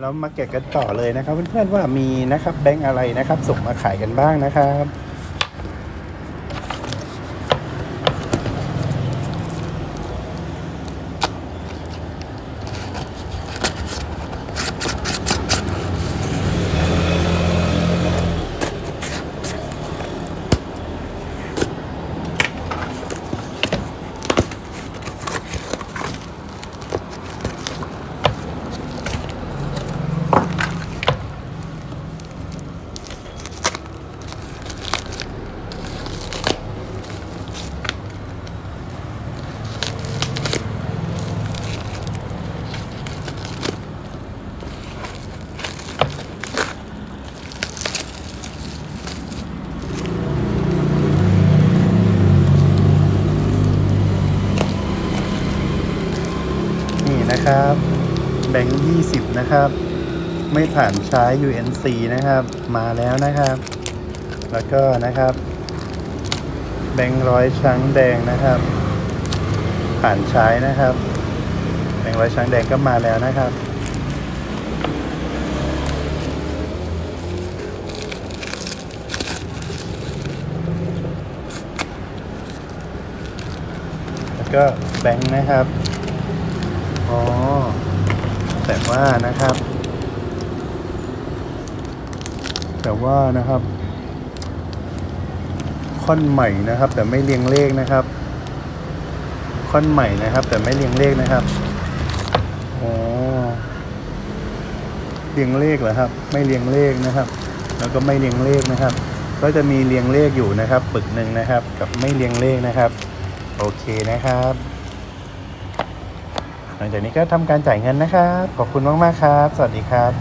แล้วมาเก็บกันต่อเลยนะครับเพื่อนๆว่ามีนะครับแบงค์อะไรนะครับส่งมาขายกันบ้างนะครับ นะครับแบงค์ยี่สิบนะครับ ไม่ผ่านใช้ UNC นะครับ มาแล้วนะครับ แล้วก็นะครับ แบงค์ร้อยช้างแดงนะครับ ผ่านใช้นะครับ แบงค์ร้อยช้างแดงก็มาแล้วนะครับแล้วก็แบงค์นะครับ อ๋อ แต่ว่านะครับ แต่ว่านะครับ ค่อนใหม่นะครับ แต่ไม่เรียงเลขนะครับ ค่อนใหม่นะครับ แต่ไม่เรียงเลขนะครับอ๋อเรียงเลขเหรอครับ ไม่เรียงเลขนะครับ แล้วก็ไม่เรียงเลขนะครับ ก็จะมีเรียงเลขอยู่นะครับ ปึกหนึ่งนะครับ กับไม่เรียงเลขนะครับ โอเคนะครับ หลังจากนี้ก็ทำการจ่ายเงินนะครับ ขอบคุณมากๆครับ สวัสดีครับ